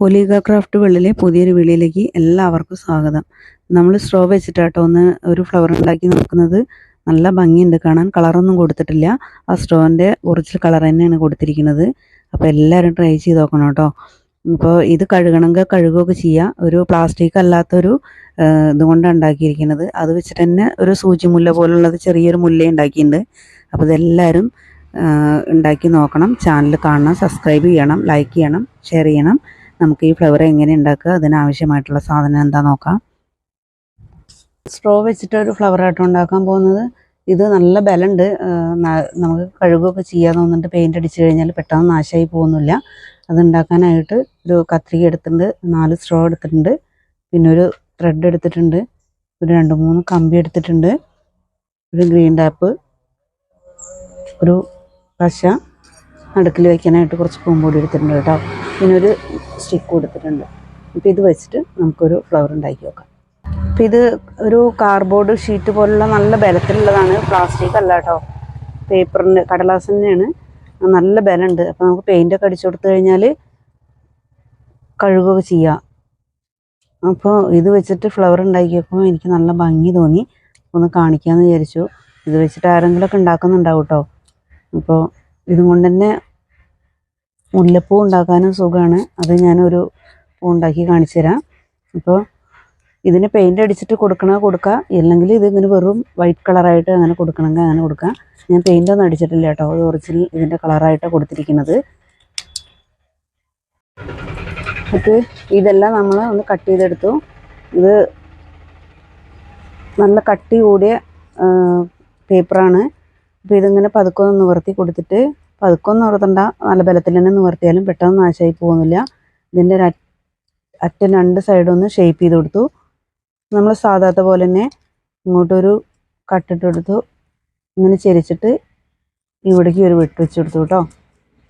ഒലീഗ craft വെള്ളിലെ പുതിയൊരു വീഡിയോയിലേക്ക് എല്ലാവർക്കും സ്വാഗതം. നമ്മൾ സ്ട്രോ വെച്ചിട്ടാട്ടോ ഒന്ന് ഒരു ഫ്ലവർ ഉണ്ടാക്കി നോക്കുന്നത്. നല്ല ഭംഗിയുണ്ട്. കാണാൻ കളറൊന്നും കൊടുത്തിട്ടില്ല. ആ സ്ട്രോന്റെ ഒറിജിനൽ കളർ തന്നെയാണ് കൊടുത്തിരിക്കുന്നത്. അപ്പോൾ എല്ലാവരും ട്രൈ ചെയ്ത് നോക്കണം കേട്ടോ ഇപ്പോൾ ഇത് കഴുകണമെങ്കിൽ കഴുകുകയൊക്കെ ചെയ്യുക ഒരു പ്ലാസ്റ്റിക് അല്ലാത്തൊരു ഇതുകൊണ്ട് ഉണ്ടാക്കിയിരിക്കുന്നത്. അത് വെച്ചിട്ട് തന്നെ ഒരു സൂചി മുല്ല പോലുള്ളത് ചെറിയൊരു മുല്ല ഉണ്ടാക്കിയിട്ടുണ്ട്. അപ്പോൾ ഇതെല്ലാവരും ഉണ്ടാക്കി നോക്കണം. ചാനൽ കാണണം സബ്സ്ക്രൈബ് ചെയ്യണം ലൈക്ക് ചെയ്യണം ഷെയർ ചെയ്യണം. നമുക്ക് ഈ ഫ്ലവർ എങ്ങനെ ഉണ്ടാക്കുക അതിനാവശ്യമായിട്ടുള്ള സാധനം എന്താ നോക്കാം. സ്ട്രോ വെച്ചിട്ട് ഒരു ഫ്ലവർ ആയിട്ട് ഉണ്ടാക്കാൻ പോകുന്നത്. ഇത് നല്ല ബലമുണ്ട് നമുക്ക് കഴുകുകയൊക്കെ ചെയ്യാൻ തോന്നുന്നുണ്ട്. പെയിന്റ് അടിച്ചു കഴിഞ്ഞാൽ പെട്ടെന്ന് നാശമായി പോകുന്നില്ല. അത് ഉണ്ടാക്കാനായിട്ട് ഒരു കത്രിക എടുത്തിട്ടുണ്ട്. നാല് സ്ട്രോ എടുത്തിട്ടുണ്ട്. പിന്നെ ഒരു ത്രെഡ് എടുത്തിട്ടുണ്ട്. ഒരു രണ്ട് മൂന്ന് കമ്പി എടുത്തിട്ടുണ്ട്. ഒരു ഗ്രീൻ ടാപ്പ്. ഒരു പശ. നടുക്കിൽ വയ്ക്കാനായിട്ട് കുറച്ച് പൂമ്പൊടി എടുത്തിട്ടുണ്ട് കേട്ടോ. ഒരു സ്റ്റിക്ക് കൊടുത്തിട്ടുണ്ട്. അപ്പോൾ ഇത് വെച്ചിട്ട് നമുക്കൊരു ഫ്ലവർ ഉണ്ടാക്കി വെക്കാം. അപ്പോൾ ഇത് ഒരു കാർഡ്ബോർഡ് ഷീറ്റ് പോലുള്ള നല്ല ബലത്തിലുള്ളതാണ് പ്ലാസ്റ്റിക് അല്ല കേട്ടോ. പേപ്പറിന്റെ കടലാസ് നല്ല ബലമുണ്ട്. അപ്പോൾ നമുക്ക് പെയിന്റൊക്കെ അടിച്ചു കൊടുത്തു കഴിഞ്ഞാൽ കഴുകുക ചെയ്യാം. അപ്പോൾ ഇത് വെച്ചിട്ട് ഫ്ലവർ ഉണ്ടാക്കിയപ്പോൾ എനിക്ക് നല്ല ഭംഗി തോന്നി. ഒന്ന് കാണിക്കാമെന്ന് വിചാരിച്ചു. ഇത് വെച്ചിട്ട് ആരെങ്കിലുമൊക്കെ ഉണ്ടാക്കുന്നുണ്ടാവും കേട്ടോ. അപ്പോൾ ഇതും കൊണ്ട് തന്നെ മുല്ലപ്പൂ ഉണ്ടാക്കാനും സുഖമാണ് അത് ഞാനൊരു പൂ ഉണ്ടാക്കി കാണിച്ചു തരാം അപ്പോൾ ഇതിന് പെയിന്റ് അടിച്ചിട്ട് കൊടുക്കണ കൊടുക്കുക ഇല്ലെങ്കിൽ ഇത് ഇങ്ങനെ വെറും വൈറ്റ് കളറായിട്ട് അങ്ങനെ കൊടുക്കണമെങ്കിൽ അങ്ങനെ കൊടുക്കാം. ഞാൻ പെയിന്റ് ഒന്നും അടിച്ചിട്ടില്ല കേട്ടോ. അത് ഒറിജിനൽ ഇതിന്റെ കളറായിട്ടാണ് കൊടുത്തിരിക്കുന്നത്. എന്നിട്ട് ഇതെല്ലാം നമ്മൾ ഒന്ന് കട്ട് ചെയ്തെടുത്തു. ഇത് നല്ല കട്ടി കൂടിയ പേപ്പറാണ് അപ്പോൾ ഇതിങ്ങനെ പതുക്കെ ഒന്ന് നിവർത്തി കൊടുത്തിട്ട് പതുക്കെ ഓർത്തണ്ട നല്ല ബലത്തിൽ തന്നെ നിവർത്തിയാലും പെട്ടെന്ന് നാശമായി പോകുന്നില്ല. ഇതിന്റെ ഒരു അറ്റ- രണ്ട് സൈഡും ഒന്ന് ഷേപ്പ് ചെയ്ത് കൊടുത്തു. നമ്മൾ സാധാരണ പോലെ തന്നെ ഇങ്ങോട്ടൊരു കട്ടിട്ട് കൊടുത്തു. ഇങ്ങനെ ചെരിച്ചിട്ട് ഇവിടേക്ക് ഒരു വെട്ട് വെച്ച് കൊടുത്തു കേട്ടോ.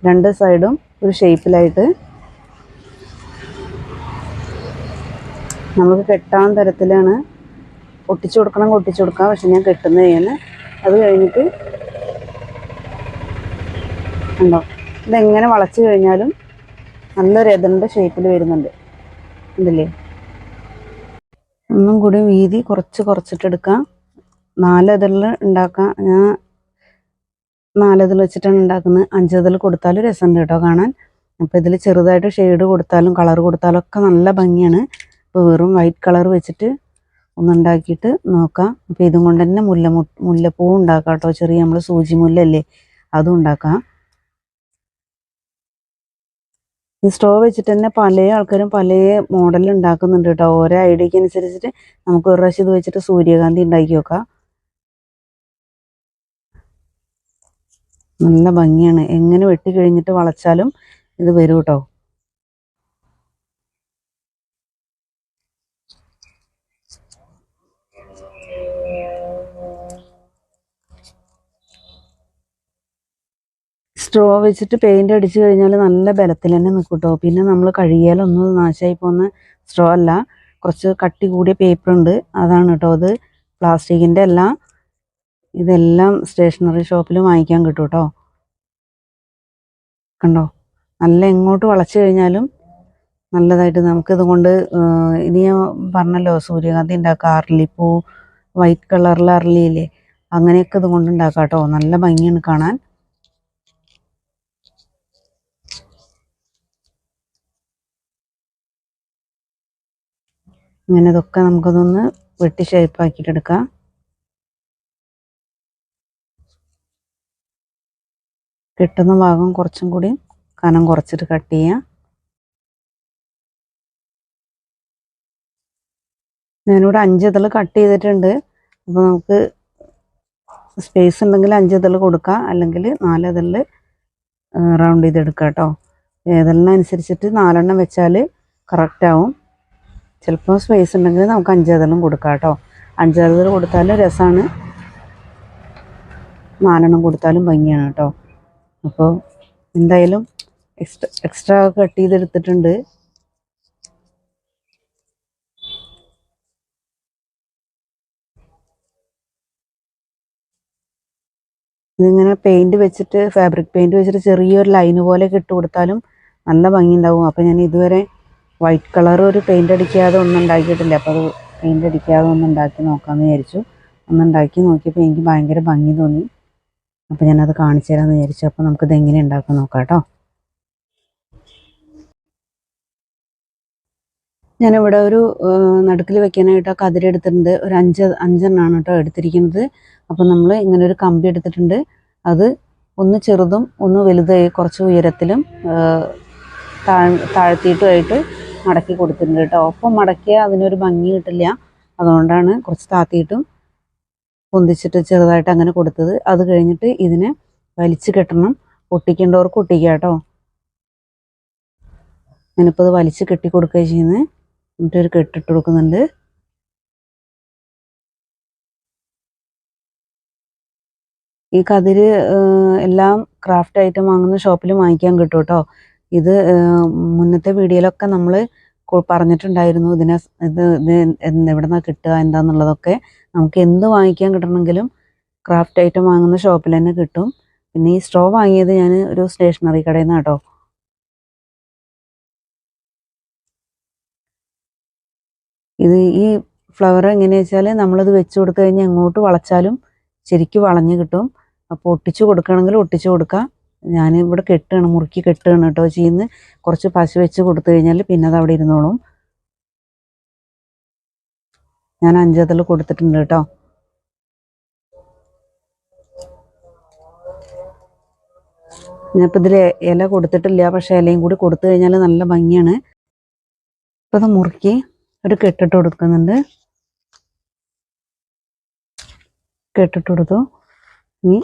രണ്ട് സൈഡും ഒരു ഷേപ്പിലായിട്ട് നമുക്ക് കെട്ടാൻ തരത്തിലാണ്. ഒട്ടിച്ചു കൊടുക്കണം ഒട്ടിച്ചു കൊടുക്കാം. പക്ഷെ ഞാൻ കെട്ടുന്ന ചെയ്യുന്നത് അത് കഴിഞ്ഞിട്ട് ഉണ്ടോ? ഇതെങ്ങനെ വളച്ചു കഴിഞ്ഞാലും നല്ലൊരു എതറിന്റെ ഷേപ്പിൽ വരുന്നുണ്ട്. ഇതില്ലേ? ഒന്നും കൂടി വീതി കുറച്ച് കുറച്ചിട്ടെടുക്കാം നാലതിൽ ഉണ്ടാക്കാം. ഞാൻ നാലതിൽ വെച്ചിട്ടാണ് ഉണ്ടാക്കുന്നത്. അഞ്ചതിൽ കൊടുത്താലും രസമുണ്ട് കേട്ടോ കാണാൻ. അപ്പോൾ ഇതിൽ ചെറുതായിട്ട് ഷെയ്ഡ് കൊടുത്താലും കളർ കൊടുത്താലും ഒക്കെ നല്ല ഭംഗിയാണ്. ഇപ്പോൾ വെറും വൈറ്റ് കളർ വെച്ചിട്ട് ഒന്നുണ്ടാക്കിയിട്ട് നോക്കാം. അപ്പോൾ ഇതും കൊണ്ട് തന്നെ മുല്ല മുല്ലപ്പൂ ഉണ്ടാക്കാം കേട്ടോ. ചെറിയ നമ്മൾ സൂചി മുല്ലല്ലേ അതും ഉണ്ടാക്കാം. സ്റ്റോവ് വെച്ചിട്ട് തന്നെ പല ആൾക്കാരും പല മോഡൽ ഉണ്ടാക്കുന്നുണ്ട് കേട്ടോ ഓരോ ഐഡിയക്ക് അനുസരിച്ചിട്ട് നമുക്ക് ഒരു പ്രാവശ്യം ഇത് വെച്ചിട്ട് സൂര്യകാന്തി ഉണ്ടാക്കി നോക്കാം. നല്ല ഭംഗിയാണ്. എങ്ങനെ വെട്ടി കഴിഞ്ഞിട്ട് വളച്ചാലും ഇത് വരും കേട്ടോ സ്ട്രോ വെച്ചിട്ട് പെയിന്റ് അടിച്ചു കഴിഞ്ഞാൽ നല്ല ബലത്തിൽ തന്നെ നിൽക്കും കേട്ടോ പിന്നെ നമ്മൾ കഴുകിയാലൊന്നും നാശമായി പോകുന്ന സ്ട്രോ അല്ല. കുറച്ച് കട്ടി കൂടിയ പേപ്പർ ഉണ്ട്. അതാണ് കേട്ടോ അത്. പ്ലാസ്റ്റിക്കിന്റെ അല്ല. ഇതെല്ലാം സ്റ്റേഷനറി ഷോപ്പിൽ വാങ്ങിക്കാൻ കിട്ടും കേട്ടോ കണ്ടോ? നല്ല എങ്ങോട്ട് വളച്ചു കഴിഞ്ഞാലും നല്ലതായിട്ട് നമുക്കിത് കൊണ്ട് ഇനി ഞാൻ പറഞ്ഞല്ലോ സൂര്യകാന്തി ഉണ്ടാക്കുക അറിലിപ്പൂ വൈറ്റ് കളറിൽ അറിലിയില്ലേ അങ്ങനെയൊക്കെ ഇത് കൊണ്ട് ഉണ്ടാക്കാം കേട്ടോ നല്ല ഭംഗിയാണ് കാണാൻ. ഇങ്ങനെ ഇതൊക്കെ നമുക്കതൊന്ന് വെട്ടി ഷേപ്പാക്കിയിട്ടെടുക്കാം കിട്ടുന്ന ഭാഗം കുറച്ചും കൂടി കനം കുറച്ചിട്ട് കട്ട് ചെയ്യാം. ഞാനിവിടെ അഞ്ച് ഇതൾ കട്ട് ചെയ്തിട്ടുണ്ട്. അപ്പോൾ നമുക്ക് സ്പേസ് ഉണ്ടെങ്കിൽ അഞ്ച് ഇതൾ കൊടുക്കാം. അല്ലെങ്കിൽ നാല് റൗണ്ട് ചെയ്തെടുക്കാം കേട്ടോ. ഏതെല്ലാം അനുസരിച്ചിട്ട് നാലെണ്ണം വെച്ചാൽ കറക്റ്റ് ആവും. ചിലപ്പോൾ സ്പേസ് ഉണ്ടെങ്കിൽ നമുക്ക് അഞ്ചേതെണ്ണം കൊടുക്കാം കേട്ടോ. അഞ്ചേതെല്ലാം കൊടുത്താലും രസമാണ് നാലെണ്ണം കൊടുത്താലും ഭംഗിയാണ് കേട്ടോ. അപ്പോൾ എന്തായാലും എക്സ്ട്രാ എക്സ്ട്രാ കട്ട് ചെയ്തെടുത്തിട്ടുണ്ട്. ഇതിങ്ങനെ പെയിന്റ് വെച്ചിട്ട് ഫാബ്രിക് പെയിന്റ് വെച്ചിട്ട് ചെറിയൊരു ലൈന് പോലെ ഇട്ട് കൊടുത്താലും നല്ല ഭംഗി ഉണ്ടാവും അപ്പോൾ ഞാൻ ഇതുവരെ വൈറ്റ് കളർ ഒരു പെയിന്റ് അടിക്കാതെ ഒന്നും ഉണ്ടാക്കിയിട്ടില്ല. അപ്പോൾ അത് പെയിന്റ് അടിക്കാതെ ഒന്ന് ഉണ്ടാക്കി നോക്കാമെന്ന് വിചാരിച്ചു. ഒന്ന് ഉണ്ടാക്കി നോക്കിയപ്പോൾ എനിക്ക് ഭയങ്കര ഭംഗി തോന്നി. അപ്പോൾ ഞാനത് കാണിച്ചു തരാമെന്ന് വിചാരിച്ചു. അപ്പോൾ നമുക്കിത് എങ്ങനെ ഉണ്ടാക്കാൻ നോക്കാം കേട്ടോ. ഞാനിവിടെ ഒരു നടുക്കിൽ വെക്കാനായിട്ട് ആ കതിര് എടുത്തിട്ടുണ്ട്. ഒരു അഞ്ച് അഞ്ചെണ്ണമാണ് കേട്ടോ എടുത്തിരിക്കുന്നത്. അപ്പോൾ നമ്മൾ ഇങ്ങനെ ഒരു കമ്പി എടുത്തിട്ടുണ്ട്. അത് ഒന്ന് ചെറുതും ഒന്ന് വലുതായി കുറച്ച് ഉയരത്തിലും താഴ് താഴ്ത്തിയിട്ടുമായിട്ട് മടക്കി കൊടുത്തിട്ടുണ്ട് കേട്ടോ. ഒപ്പം മടക്കിയാൽ അതിനൊരു ഭംഗി കിട്ടില്ല. അതുകൊണ്ടാണ് കുറച്ച് താത്തിയിട്ടും പൊന്തിച്ചിട്ട് ചെറുതായിട്ട് അങ്ങനെ കൊടുത്തത്. അത് കഴിഞ്ഞിട്ട് ഇതിനെ വലിച്ചു കെട്ടണം. ഒട്ടിക്കേണ്ടവർക്ക് ഒട്ടിക്കുക കേട്ടോ. ഞാനിപ്പോൾ ഇത് വലിച്ച് കെട്ടി കൊടുക്കുകയാണ് ചെയ്യുന്നത്. എന്നിട്ട് ഒരു കെട്ടിട്ട് കൊടുക്കുന്നുണ്ട്. ഈ കതിര് എല്ലാം ക്രാഫ്റ്റ് ഐറ്റം വാങ്ങുന്ന ഷോപ്പിൽ വാങ്ങിക്കാൻ കിട്ടും കേട്ടോ. ഇത് മുന്നത്തെ വീഡിയോയിലൊക്കെ നമ്മൾ പറഞ്ഞിട്ടുണ്ടായിരുന്നു. ഇതിനെ ഇത് ഇത് എവിടെ നിന്നാണ് കിട്ടുക എന്താന്നുള്ളതൊക്കെ നമുക്ക് എന്ത് വാങ്ങിക്കാൻ കിട്ടണമെങ്കിലും ക്രാഫ്റ്റ് ഐറ്റം വാങ്ങുന്ന ഷോപ്പിൽ തന്നെ കിട്ടും. പിന്നെ ഈ സ്ട്രോ വാങ്ങിയത് ഞാൻ ഒരു സ്റ്റേഷനറി കടയിൽ നിന്നാണ് കേട്ടോ ഇത് ഈ ഫ്ലവർ എങ്ങനെയാ വെച്ചാൽ നമ്മളത് വെച്ച് കൊടുത്തു കഴിഞ്ഞാൽ എങ്ങോട്ട് വളച്ചാലും ശരിക്കും വളഞ്ഞ് കിട്ടും. അപ്പോൾ ഒട്ടിച്ചു കൊടുക്കണമെങ്കിൽ ഒട്ടിച്ചു കൊടുക്കാം. ഞാൻ ഇവിടെ കെട്ടുകയാണ് മുറുക്കി കെട്ടുകയാണ് കേട്ടോ ചെയ്യുന്ന കുറച്ച് പശ വെച്ച് കൊടുത്തു കഴിഞ്ഞാൽ പിന്നെ അത് അവിടെ ഇരുന്നോളും. ഞാൻ അഞ്ചതിൽ കൊടുത്തിട്ടുണ്ട് കേട്ടോ. ഞാനിപ്പോൾ ഇതിൽ ഇല കൊടുത്തിട്ടില്ല പക്ഷേ ഇലയും കൂടി കൊടുത്തു കഴിഞ്ഞാൽ നല്ല ഭംഗിയാണ്. ഇപ്പോൾ അത് മുറുക്കി ഒരു കെട്ടിട്ട് കൊടുക്കുന്നുണ്ട്. കെട്ടിട്ട് കൊടുത്തു. ഇനി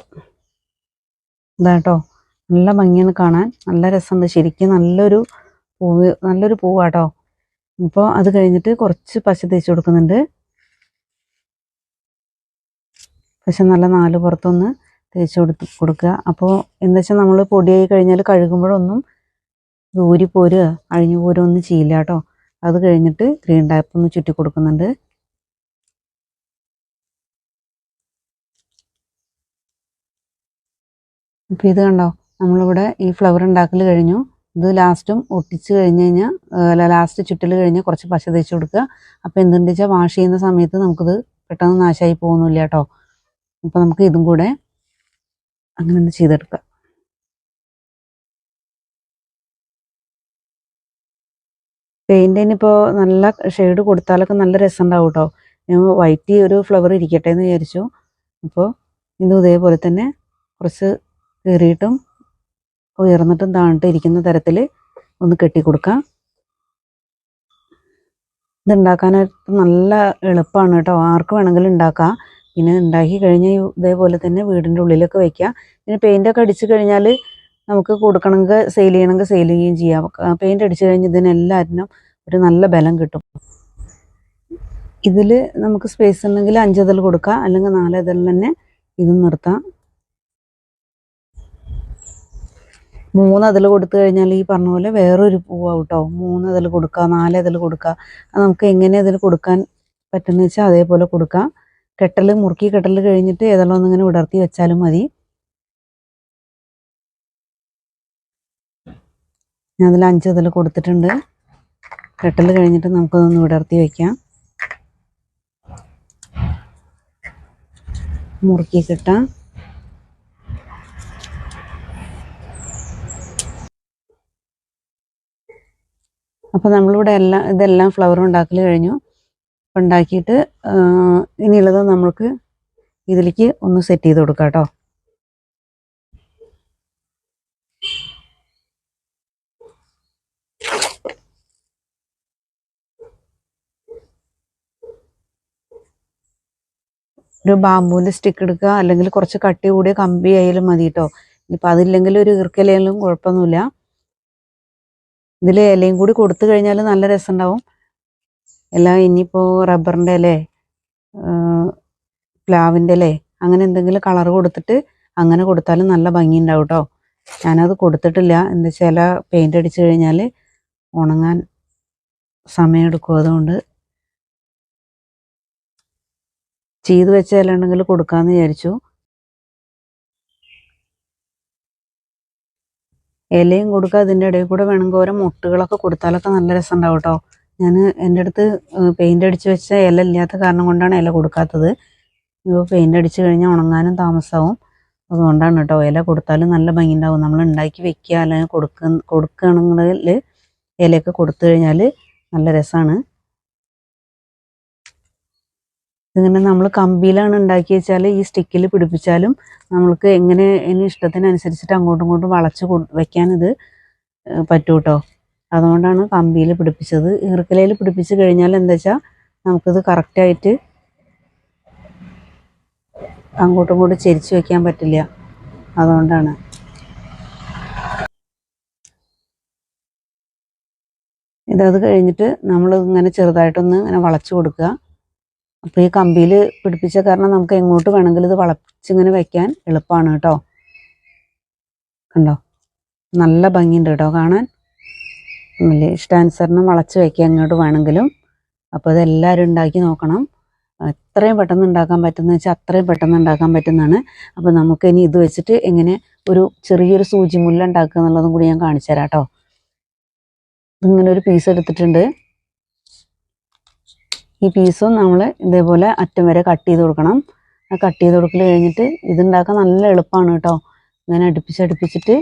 ഇതാട്ടോ നല്ല ഭംഗിയാണ് കാണാൻ. നല്ല രസമുണ്ട്. ശരിക്കും നല്ലൊരു പൂവ് നല്ലൊരു പൂവാട്ടോ. അപ്പോൾ അത് കഴിഞ്ഞിട്ട് കുറച്ച് പശ തേച്ച് കൊടുക്കുന്നുണ്ട്. പശ നല്ല നാല് പുറത്തൊന്ന് തേച്ച് കൊടുത്ത് കൊടുക്കുക. അപ്പോൾ എന്താ വെച്ചാൽ നമ്മൾ പൊടിയായി കഴിഞ്ഞാൽ കഴുകുമ്പോഴൊന്നും ദൂരി പോരുക അഴിഞ്ഞു പോരുക ഒന്നും ചെയ്യില്ല കേട്ടോ. അത് കഴിഞ്ഞിട്ട് ഗ്രീൻ ടാപ്പ് ഒന്ന് ചുറ്റി കൊടുക്കുന്നുണ്ട്. അപ്പോൾ ഇത് കണ്ടോ? നമ്മളിവിടെ ഈ ഫ്ലവർ ഉണ്ടാക്കൽ കഴിഞ്ഞു. ഇത് ലാസ്റ്റും ഒട്ടിച്ച് കഴിഞ്ഞ് കഴിഞ്ഞാൽ ലാസ്റ്റ് ചുറ്റൽ കഴിഞ്ഞ് കുറച്ച് പശ തേച്ച് കൊടുക്കുക. അപ്പോൾ എന്തുണ്ട് വെച്ചാൽ വാഷ് ചെയ്യുന്ന സമയത്ത് നമുക്കിത് പെട്ടെന്ന് നാശമായി പോകുന്നില്ല കേട്ടോ. അപ്പോൾ നമുക്ക് ഇതും കൂടെ അങ്ങനെ ഒന്ന് ചെയ്തെടുക്കാം. പെയിന്റിന് ഇപ്പോൾ നല്ല ഷെയ്ഡ് കൊടുത്താലൊക്കെ നല്ല രസം ഉണ്ടാവും കേട്ടോ. ഞാൻ വൈറ്റ് ഒരു ഫ്ലവർ ഇരിക്കട്ടെ എന്ന് വിചാരിച്ചു. അപ്പോൾ ഇതും ഇതേപോലെ തന്നെ കുറച്ച് കീറിയിട്ടും ഉയർന്നിട്ടും താണിട്ടും ഇരിക്കുന്ന തരത്തിൽ ഒന്ന് കെട്ടി കൊടുക്കാം ഇത് ഉണ്ടാക്കാനായിട്ട് നല്ല എളുപ്പമാണ് കേട്ടോ. ആർക്ക് വേണമെങ്കിലും ഉണ്ടാക്കാം. പിന്നെ ഉണ്ടാക്കി കഴിഞ്ഞാൽ ഇതേപോലെ തന്നെ വീടിന്റെ ഉള്ളിലൊക്കെ വയ്ക്കാം പിന്നെ പെയിന്റൊക്കെ അടിച്ചു കഴിഞ്ഞാൽ നമുക്ക് കൊടുക്കണമെങ്കിൽ സെയിൽ ചെയ്യണമെങ്കിൽ സെയിൽ ചെയ്യുകയും ചെയ്യാം. പെയിന്റ് അടിച്ചു കഴിഞ്ഞ് ഇതിനെല്ലാറ്റിനും ഒരു നല്ല ബലം കിട്ടും. ഇതിൽ നമുക്ക് സ്പേസ് ഉണ്ടെങ്കിൽ അഞ്ചതൽ കൊടുക്കാം. അല്ലെങ്കിൽ നാലതൽ തന്നെ ഇത് നിർത്താം. മൂന്നതിൽ കൊടുത്തു കഴിഞ്ഞാൽ ഈ പറഞ്ഞ പോലെ വേറൊരു പൂവാവും കേട്ടോ. മൂന്നതിൽ കൊടുക്കുക നാലതിൽ കൊടുക്കുക അത് നമുക്ക് എങ്ങനെ അതിൽ കൊടുക്കാൻ പറ്റുന്ന വെച്ചാൽ അതേപോലെ കൊടുക്കാം. കെട്ടൽ മുറുക്കി കെട്ടൽ കഴിഞ്ഞിട്ട് ഏതെല്ലാം ഒന്നിങ്ങനെ വിടർത്തി വെച്ചാലും മതി. ഞാൻ അതിൽ അഞ്ച് ഇതിൽ കൊടുത്തിട്ടുണ്ട്. കെട്ടൽ കഴിഞ്ഞിട്ട് നമുക്കതൊന്ന് വിടർത്തി വയ്ക്കാം മുറുക്കി കിട്ടാം. അപ്പോൾ നമ്മളിവിടെ എല്ലാം ഇതെല്ലാം ഫ്ലവർ ഉണ്ടാക്കൽ കഴിഞ്ഞു. ഉണ്ടാക്കിയിട്ട് ഇനിയുള്ളത് നമ്മൾക്ക് ഇതിലേക്ക് ഒന്ന് സെറ്റ് ചെയ്ത് കൊടുക്കാം കേട്ടോ. ഒരു ബാമ്പൂവിന്റെ സ്റ്റിക്ക് എടുക്കുക അല്ലെങ്കിൽ കുറച്ച് കട്ടി കൂടിയ കമ്പി ആയാലും മതി കേട്ടോ. ഇനിയിപ്പോൾ അതില്ലെങ്കിൽ ഒരു ഈർക്കലയിലും കുഴപ്പമൊന്നുമില്ല. ഇതിൽ ഇലയും കൂടി കൊടുത്തു കഴിഞ്ഞാൽ നല്ല രസമുണ്ടാവും എല്ലാം ഇനിയിപ്പോൾ റബ്ബറിന്റെ ഇല പ്ലാവിന്റെ ഇല അങ്ങനെ എന്തെങ്കിലും കളർ കൊടുത്തിട്ട് അങ്ങനെ കൊടുത്താലും നല്ല ഭംഗി ഉണ്ടാവും കേട്ടോ ഞാനത് കൊടുത്തിട്ടില്ല. എന്താ വെച്ചാൽ പെയിന്റ് അടിച്ചു കഴിഞ്ഞാൽ ഉണങ്ങാൻ സമയമെടുക്കും അതുകൊണ്ട്. ചെയ്ത് വെച്ച ഇല ഉണ്ടെങ്കിൽ കൊടുക്കാമെന്ന് വിചാരിച്ചു. ഇലയും കൊടുക്കുക അതിന്റെ ഇടയിൽ കൂടെ വേണമെങ്കിൽ ഓരോ മുട്ടുകളൊക്കെ കൊടുത്താലൊക്കെ നല്ല രസം ഉണ്ടാവും കേട്ടോ. ഞാൻ എന്റെ അടുത്ത് പെയിന്റ് അടിച്ച് വെച്ച ഇല ഇല്ലാത്ത കാരണം കൊണ്ടാണ് ഇല കൊടുക്കാത്തത്. ഇപ്പോൾ പെയിന്റ് അടിച്ച് കഴിഞ്ഞാൽ ഉണങ്ങാനും താമസമാവും അതുകൊണ്ടാണ് കേട്ടോ ഇല കൊടുത്താലും നല്ല ഭംഗി ഉണ്ടാവും നമ്മൾ ഉണ്ടാക്കി വെക്കുക അല്ലെങ്കിൽ കൊടുക്ക കൊടുക്കുകയാണെങ്കിൽ ഇലയൊക്കെ കൊടുത്തു കഴിഞ്ഞാൽ നല്ല രസമാണ് ഇതിങ്ങനെ നമ്മൾ കമ്പിയിലാണ് ഉണ്ടാക്കി വെച്ചാൽ ഈ സ്റ്റിക്കിൽ പിടിപ്പിച്ചാലും നമ്മൾക്ക് എങ്ങനെ ഇനി ഇഷ്ടത്തിനനുസരിച്ചിട്ട് അങ്ങോട്ടും ഇങ്ങോട്ടും വളച്ച് ഇത് ഏഹ് കേട്ടോ അതുകൊണ്ടാണ് കമ്പിയിൽ പിടിപ്പിച്ചത്. ഈർക്കലയിൽ പിടിപ്പിച്ച് കഴിഞ്ഞാൽ എന്താ വെച്ചാൽ നമുക്കിത് കറക്റ്റായിട്ട് അങ്ങോട്ടും ഇങ്ങോട്ടും ചെരിച്ച് വെക്കാൻ പറ്റില്ല. അതുകൊണ്ടാണ്. ഇതത് കഴിഞ്ഞിട്ട് നമ്മൾ ഇങ്ങനെ ചെറുതായിട്ടൊന്ന് ഇങ്ങനെ വളച്ച് കൊടുക്കുക. അപ്പോൾ ഈ കമ്പിയിൽ പിടിപ്പിച്ച കാരണം നമുക്ക് എങ്ങോട്ട് വേണമെങ്കിലും ഇത് വളച്ചിങ്ങനെ വെക്കാൻ എളുപ്പമാണ് കേട്ടോ. കണ്ടോ? നല്ല ഭംഗിയുണ്ട് കേട്ടോ കാണാൻ. ഇല്ലേ ഇഷ്ടാനുസരണം വളച്ച് വെക്കുക എങ്ങോട്ട് വേണമെങ്കിലും. അപ്പോൾ ഇതെല്ലാവരും ഉണ്ടാക്കി നോക്കണം. എത്രയും പെട്ടെന്ന് ഉണ്ടാക്കാൻ പറ്റുന്ന വെച്ചാൽ അത്രയും പെട്ടെന്ന് ഉണ്ടാക്കാൻ പറ്റുന്നതാണ്. അപ്പോൾ നമുക്ക് ഇനി ഇത് വെച്ചിട്ട് എങ്ങനെ ഒരു ചെറിയൊരു സൂചി മുല്ല ഉണ്ടാക്കുക എന്നുള്ളതും കൂടി ഞാൻ കാണിച്ചു തരാം കേട്ടോ. ഇങ്ങനെ ഒരു പീസ് എടുത്തിട്ടുണ്ട്. ഈ പീസും നമ്മൾ ഇതേപോലെ അറ്റം വരെ കട്ട് ചെയ്ത് കൊടുക്കണം. ആ കട്ട് ചെയ്ത് കൊടുക്കൽ കഴിഞ്ഞിട്ട് ഇതുണ്ടാക്കാൻ നല്ല എളുപ്പമാണ് കേട്ടോ ഇങ്ങനെ അടുപ്പിച്ചടുപ്പിച്ചിട്ട്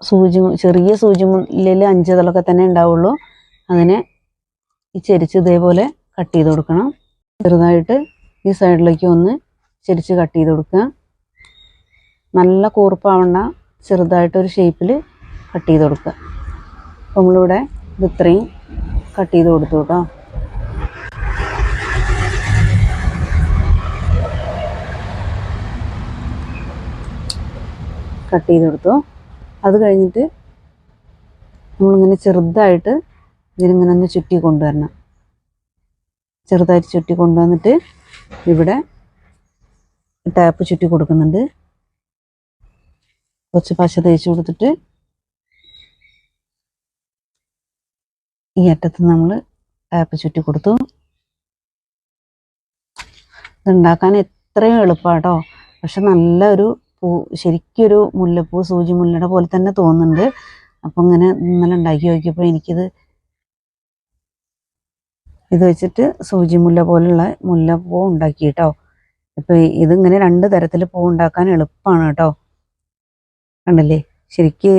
സൂചി ചെറിയ സൂചി മുല്ലിൽ അഞ്ചിതളൊക്കെ തന്നെ ഉണ്ടാവുള്ളൂ. അതിനെ ഈ ചെരിച്ച് ഇതേപോലെ കട്ട് ചെയ്ത് കൊടുക്കണം. ചെറുതായിട്ട് ഈ സൈഡിലേക്ക് ഒന്ന് ചെരിച്ച് കട്ട് ചെയ്ത് കൊടുക്കുക. നല്ല കൂർപ്പാവണ്ട ചെറുതായിട്ടൊരു ഷേപ്പിൽ കട്ട് ചെയ്ത് കൊടുക്കുക. അപ്പോൾ നമ്മളിവിടെ ഇത് ഇത്രയും കട്ട് ചെയ്ത് കൊടുത്തു കേട്ടോ. കട്ട് ചെയ്ത് കൊടുത്തു. അത് കഴിഞ്ഞിട്ട് നമ്മളിങ്ങനെ ചെറുതായിട്ട് ഇതിനിങ്ങനെ ഒന്ന് ചുറ്റി കൊണ്ടുവരണം. ചെറുതായിട്ട് ചുറ്റി കൊണ്ടുവന്നിട്ട് ഇവിടെ ടാപ്പ് ചുറ്റി കൊടുക്കുന്നുണ്ട്. കുറച്ച് പശ തേച്ച് കൊടുത്തിട്ട് ഈ അറ്റത്ത് നമ്മൾ ടാപ്പ് ചുറ്റി കൊടുത്തു. ഇതുണ്ടാക്കാൻ എത്രയും എളുപ്പമാട്ടോ പക്ഷെ നല്ലൊരു പൂ ശരിക്കൊരു മുല്ലപ്പൂ സൂചി മുല്ലയുടെ പോലെ തന്നെ തോന്നുന്നുണ്ട്. അപ്പം ഇങ്ങനെ ഇന്നലെ ഉണ്ടാക്കി നോക്കിയപ്പോൾ എനിക്കിത് ഇത് വെച്ചിട്ട് സൂചി മുല്ല പോലുള്ള മുല്ലപ്പൂ ഉണ്ടാക്കി കേട്ടോ ഇപ്പം ഇതിങ്ങനെ രണ്ട് തരത്തിൽ പൂ ഉണ്ടാക്കാൻ എളുപ്പമാണ് കേട്ടോ. കണ്ടല്ലേ? ശരിക്ക്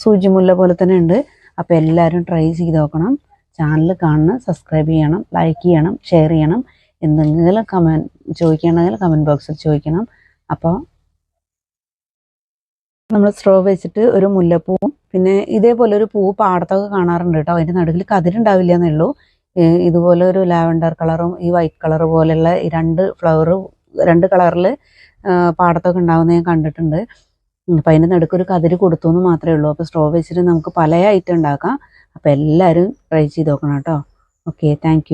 സൂചി മുല്ല പോലെ തന്നെ ഉണ്ട്. അപ്പോൾ എല്ലാവരും ട്രൈ ചെയ്ത് നോക്കണം. ചാനൽ കാണണം സബ്സ്ക്രൈബ് ചെയ്യണം ലൈക്ക് ചെയ്യണം ഷെയർ ചെയ്യണം. എന്തെങ്കിലും കമന്റ് ചോദിക്കണമെങ്കിൽ കമന്റ് ബോക്സിൽ ചോദിക്കണം. അപ്പോൾ നമ്മൾ സ്ട്രോ വെച്ചിട്ട് ഒരു മുല്ലപ്പൂവും പിന്നെ ഇതേപോലെ ഒരു പൂ പാടത്തൊക്കെ കാണാറുണ്ട് കേട്ടോ. അതിന്റെ നടുവിൽ കതിരുണ്ടാവില്ല എന്നേ ഉള്ളൂ ഇതുപോലെ ഒരു ലാവൻഡർ കളറും ഈ വൈറ്റ് കളർ പോലെയുള്ള ഈ രണ്ട് ഫ്ലവർ രണ്ട് കളറിൽ പാടത്തൊക്കെ ഉണ്ടാവുന്ന ഞാൻ കണ്ടിട്ടുണ്ട്. അപ്പം അതിന്റെ നടുക്ക് ഒരു കതിര് കൊടുത്തു എന്ന് മാത്രമേ ഉള്ളൂ. അപ്പോൾ സ്ട്രോ വെച്ചിട്ട് നമുക്ക് പല ഐറ്റം ഉണ്ടാക്കാം. അപ്പോൾ എല്ലാവരും ട്രൈ ചെയ്ത് നോക്കണം കേട്ടോ. Okay thank